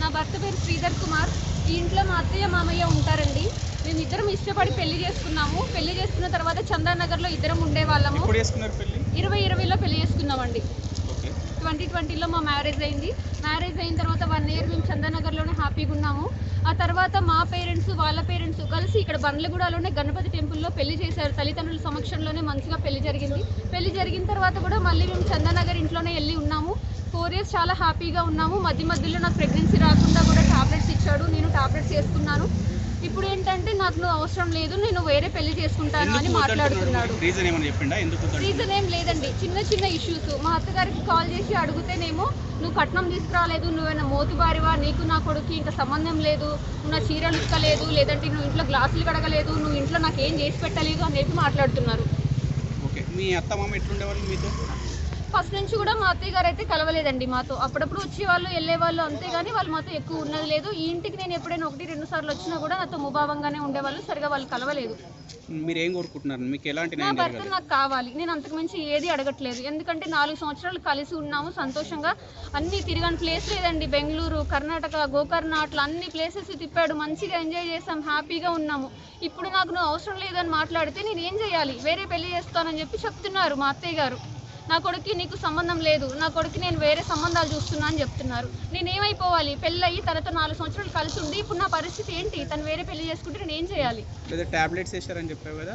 నా భర్త పేరు శ్రీధర్ కుమార్. ఈ ఇంట్లో మా అత్తయ్య మామయ్య ఉంటారండి. మేము ఇద్దరం ఇష్టపడి పెళ్ళి చేసుకున్నాము. పెళ్ళి చేసుకున్న తర్వాత చందానగర్లో ఇద్దరం ఉండేవాళ్ళము. ఇరవై ఇరవైలో పెళ్ళి చేసుకున్నామండి. ట్వంటీ ట్వంటీలో మా మ్యారేజ్ అయింది. మ్యారేజ్ అయిన తర్వాత వన్ ఇయర్ మేము చందానగర్లోనే హ్యాపీగా ఉన్నాము. ఆ తర్వాత మా పేరెంట్స్ వాళ్ళ పేరెంట్స్ కలిసి ఇక్కడ బండ్లగూడలోనే గణపతి టెంపుల్లో పెళ్ళి చేశారు. తల్లిదండ్రుల సమక్షంలోనే మంచిగా పెళ్ళి జరిగింది. పెళ్ళి జరిగిన తర్వాత కూడా మళ్ళీ మేము చందానగర్ ఇంట్లోనే వెళ్ళి ఉన్నాము. ఫోర్ ఇయర్స్ చాలా హ్యాపీగా ఉన్నాము. మధ్య మధ్యలో నాకు ప్రెగ్నెన్సీ రాకుండా కూడా టాబ్లెట్స్ ఇచ్చాడు. నేను టాబ్లెట్స్ వేసుకున్నాను. ఇప్పుడు ఏంటంటే నాకు అవసరం లేదు. నేను వేరే పెళ్ళి చేసుకుంటాను అని మాట్లాడుతున్నాడు. రీజన్ ఏం లేదండి. చిన్న చిన్న ఇష్యూస్ మా అత్తగారికి కాల్ చేసి అడిగితేనేమో నువ్వు కట్నం తీసుకురాలేదు. నువ్వేనా మోతుబారివా? నీకు నా కొడుకు ఇంకా సంబంధం లేదు. నువ్వు నా చీరలు ఉతకలేదు. లేదంటే నువ్వు ఇంట్లో గ్లాసులు కడగలేదు. నువ్వు ఇంట్లో నాకు ఏం చేసి పెట్టలేదు అని చెప్పి మాట్లాడుతున్నారు. మీ అత్త మామ ఎట్లుండేవాళ్ళు మీతో? ఫస్ట్ నుంచి కూడా మా అత్తయ్య గారు అయితే కలవలేదండి మాతో. అప్పుడప్పుడు వచ్చేవాళ్ళు వెళ్ళేవాళ్ళు అంతేగాని వాళ్ళు మాతో ఎక్కువ ఉన్నది లేదు. ఈ ఇంటికి నేను ఎప్పుడైనా ఒకటి రెండు సార్లు వచ్చినా కూడా నాతో ముభావంగానే ఉండేవాళ్ళు. సరిగా వాళ్ళు కలవలేదు. మీరు ఏం కోరుకుంటున్నారు? మీకు ఎలాంటి నా భర్త నాకు కావాలి. నేను అంతకు మించి ఏది అడగట్లేదు. ఎందుకంటే నాలుగు సంవత్సరాలు కలిసి ఉన్నాము సంతోషంగా. అన్ని తిరగని ప్లేస్ లేదండి. బెంగళూరు కర్ణాటక గోకర్ణ అట్లా అన్ని ప్లేసెస్ తిప్పాడు. మంచిగా ఎంజాయ్ చేసాం హ్యాపీగా ఉన్నాము. ఇప్పుడు నాకు నువ్వు అవసరం లేదని మాట్లాడితే నేను ఏం చేయాలి? వేరే పెళ్ళి చేస్తానని చెప్పి చెప్తున్నారు మా అత్తయ్య గారు. నా కొడుక్కి నీకు సంబంధం లేదు నా కొడుకు నేను వేరే సంబంధాలు చూస్తున్నా అని చెప్తున్నారు. నేను ఏమైపోవాలి పెళ్ళయి తనతో నాలుగు సంవత్సరాలు కలిసి ఉంది ఇప్పుడు నా పరిస్థితి ఏంటి? తను వేరే పెళ్ళి చేసుకుంటే నేను ఏం చేయాలి? టాబ్లెట్స్ వేసారని చెప్పావు కదా